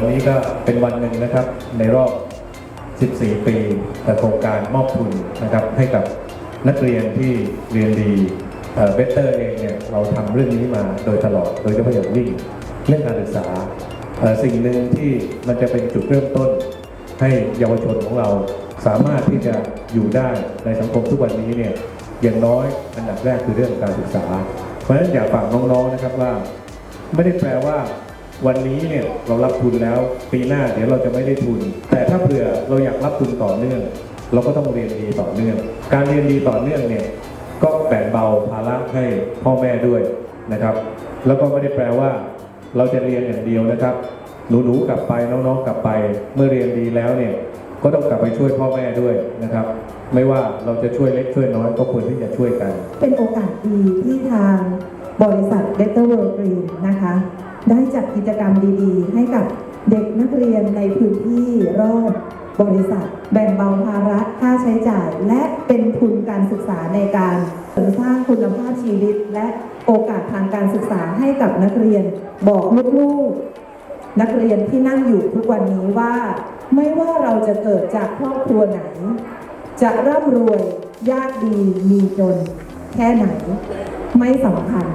ันนี้ก็เป็นวันหนึ่งนะครับในรอบ 14 ปีกับโครงการมอบทุนนะครับให้กับนักเรียนที่เรียนดีเบเตอร์เองเนี่ยเราทำเรื่องนี้มาโดยตลอดโดยเฉพาะอย่างยิ่งเรื่องการศึกษา สิ่งหนึ่งที่มันจะเป็นจุดเริ่มต้น ให้เยาวชนของเราสามารถที่จะอยู่ได้ในสังคมทุกวันนี้เนี่ยอย่างน้อยอันดับแรกคือเรื่องการศึกษา เพราะฉะนั้นอยากฝากน้องๆนะครับว่า ไม่ได้แปลว่า วันนี้เนี่ยเรารับทุนแล้วปีหน้าเดี๋ยวเราจะไม่ได้ทุน แต่ถ้าเผื่อเราอยากรับทุนต่อเนื่อง เราก็ต้องเรียนดีต่อเนื่อง การเรียนดีต่อเนื่องเนี่ยก็แบ่งเบาภาระให้พ่อแม่ด้วยนะครับ แล้วก็ไม่ได้แปลว่า เราจะเรียนอย่างเดียวนะครับ หนูๆกลับไปน้องๆกลับไป เมื่อเรียนดีแล้วเนี่ยก็ต้องกลับไปช่วยพ่อแม่ด้วยนะครับ ไม่ว่าเราจะช่วยเล็กช่วยน้อยก็ควรที่จะช่วยกัน เป็นโอกาสดีที่ทาง บริษัท Better World Green นะคะ ได้จัดกิจกรรมดีๆ ให้กับเด็กนักเรียนในพื้นที่รอบบริษัท แบ่งเบาภาระค่าใช้จ่าย และเป็นทุนการศึกษาในการเสริมสร้างคุณภาพชีวิต และโอกาสทางการศึกษาให้กับนักเรียนบอกลูกๆนักเรียนที่นั่งอยู่ทุกวันนี้ว่าไม่ว่าเราจะเกิดจากครอบครัวไหน จะร่ำรวยยากดีมีจน แค่ไหน ไม่สำคัญ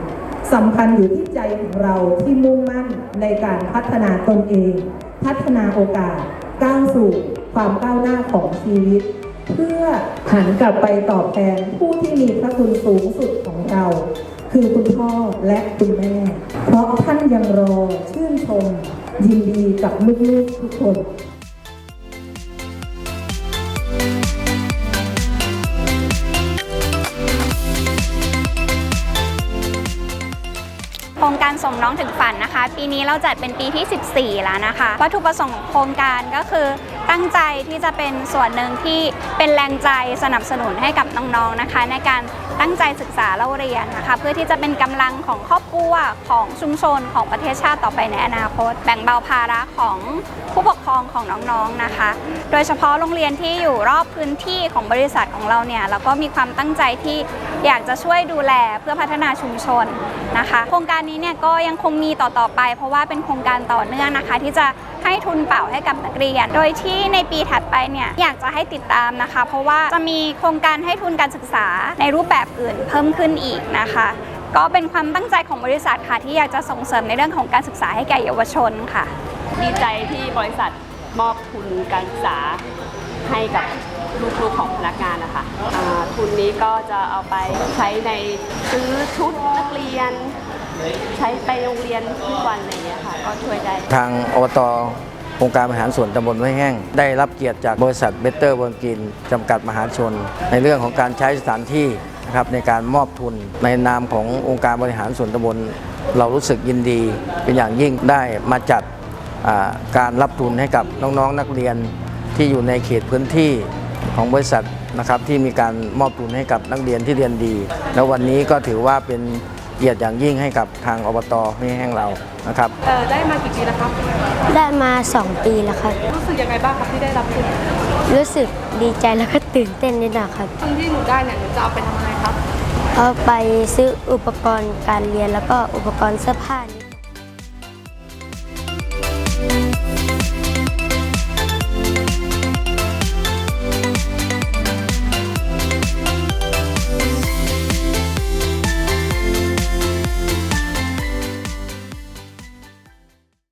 สำคัญอยู่ที่ใจของเราที่มุ่งมั่นในการพัฒนาตนเอง พัฒนาโอกาส ก้าวสู่ความก้าวหน้าของชีวิต เพื่อหันกลับไปตอบแทนผู้ที่มีพระคุณสูงสุดของเรา คือคุณพ่อและคุณแม่ เพราะท่านยังรอชื่นชมยินดีกับลูกๆทุกคน รงการส่งน้องถึงฝันนะคะ ปีนี้เราจัดเป็นปีที่ 14 แล้วนะคะ วัตถุประสงค์ของโครงการก็คือตั้งใจที่จะเป็นส่วนหนึ่งที่เป็นแรงใจสนับสนุนให้กับน้องๆนะคะ ในการตั้งใจศึกษาเล่าเรียนนะคะ เพื่อที่จะเป็นกำลังของครอบครัวของชุมชนของประเทศชาติต่อไปในอนาคต แบ่งเบาภาระของผู้ปกครองของน้องๆนะคะ โดยเฉพาะโรงเรียนที่อยู่รอบพื้นที่ของบริษัทของเราเนี่ยเราก็มีความตั้งใจที่ อยากจะช่วยดูแลเพื่อพัฒนาชุมชนนะคะ โครงการนี้เนี่ยก็ยังคงมีต่อๆไป เพราะว่าเป็นโครงการต่อเนื่องนะคะ ที่จะให้ทุนเป่าให้กับนักเรียน โดยที่ในปีถัดไปเนี่ยอยากจะให้ติดตามนะคะ เพราะว่าจะมีโครงการให้ทุนการศึกษาในรูปแบบอื่นเพิ่มขึ้นอีกนะคะ ก็เป็นความตั้งใจของบริษัทค่ะ ที่อยากจะส่งเสริมในเรื่องของการศึกษาให้แก่เยาวชนค่ะ ดีใจที่บริษัทมอบทุนการศึกษา ให้กับลูกๆของพนักงานนะคะทุนนี้ก็จะเอาไปใช้ในซื้อชุดนักเรียน ใช้ไปโรงเรียนทุกวันอะไรอย่างเงี้ยค่ะก็ช่วยได้ทางอบตองค์การบริหารส่วนตำบลห้วยแห้ง ได้รับเกียรติจากบริษัทเบเตอร์บนกินจำกัดมหาชน ในเรื่องของการใช้สถานที่นะครับในการมอบทุนในนามขององค์การบริหารส่วนตำบล เรารู้สึกยินดีเป็นอย่างยิ่งได้มาจัดการรับทุนให้กับน้องๆนักเรียน ที่อยู่ในเขตพื้นที่ของบริษัทนะครับที่มีการมอบทุนให้กับนักเรียนที่เรียนดี แล้ววันนี้ก็ถือว่าเป็นเกียรติอย่างยิ่งให้กับทางอบตห้วยแห้งเรานะครับเอ่อได้มากี่ปีแล้วครับ ได้มา 2 ปีแล้วครับ รู้สึกยังไงบ้างครับที่ได้รับทุนรู้สึกดีใจแล้วก็ตื่นเต้นนิดหน่อยครับทุนที่หนูได้เนี่ยหนูจะเอาไปทำอะไรครับ เอาไปซื้ออุปกรณ์การเรียนแล้วก็อุปกรณ์เสื้อผ้านิด